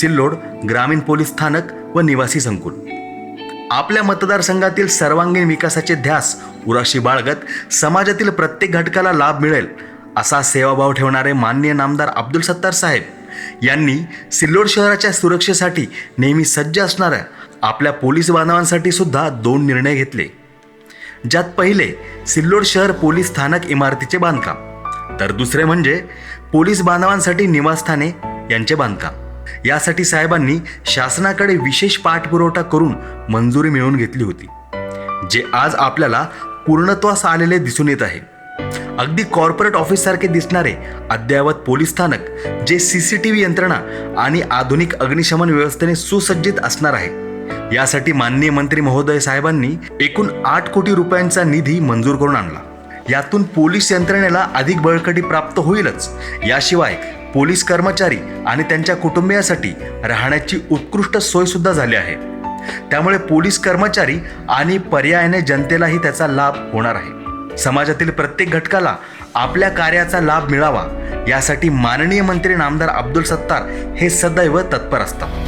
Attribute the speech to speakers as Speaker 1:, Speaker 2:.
Speaker 1: सिल्लोड ग्रामीण पोलीस स्थानक व निवासी संकुल. आपल्या मतदारसंघातील सर्वांगीण विकासाचे ध्यास उराशी बाळगत समाजातील प्रत्येक घटकाला लाभ मिळेल असा सेवाभाव ठेवणारे माननीय नामदार अब्दुल सत्तार साहेब यांनी सिल्लोड शहराच्या सुरक्षेसाठी नेहमी सज्ज असणाऱ्या आपल्या पोलीस बांधवांसाठी सुद्धा दोन निर्णय घेतले. ज्यात पहिले सिल्लोड शहर पोलीस स्थानक इमारतीचे बांधकाम. तर दुसरे म्हणजे पोलीस बांधवांसाठी निवासस्थाने यांचे बांधकाम. यासाठी साहेबांनी शासनाकडे विशेष पाठपुरवठा करून मंजुरी मिळवून घेतली होती जे आज आपल्याला पूर्णत्वास आलेले दिसून येत आहे. अगदी कॉर्पोरेट ऑफिससारखे दिसणारे अद्ययावत पोलीस स्थानक जे सी सी टी व्ही यंत्रणा आणि आधुनिक अग्निशमन व्यवस्थेने सुसज्जित असणार आहे. यासाठी माननीय मंत्री महोदय साहेबांनी एकूण आठ कोटी रुपयांचा निधी मंजूर करून आणला. यातून पोलीस यंत्रणेला अधिक बळकटी प्राप्त होईलच. याशिवाय पोलीस कर्मचारी आणि त्यांच्या कुटुंबियासाठी राहण्याची उत्कृष्ट सोयसुद्धा झाली आहे. त्यामुळे पोलीस कर्मचारी आणि पर्यायाने जनतेलाही त्याचा लाभ होणार आहे. समाजातील प्रत्येक घटकाला आपल्या कार्याचा लाभ मिळावा यासाठी माननीय मंत्री नामदार अब्दुल सत्तार हे सदैव तत्पर असतात.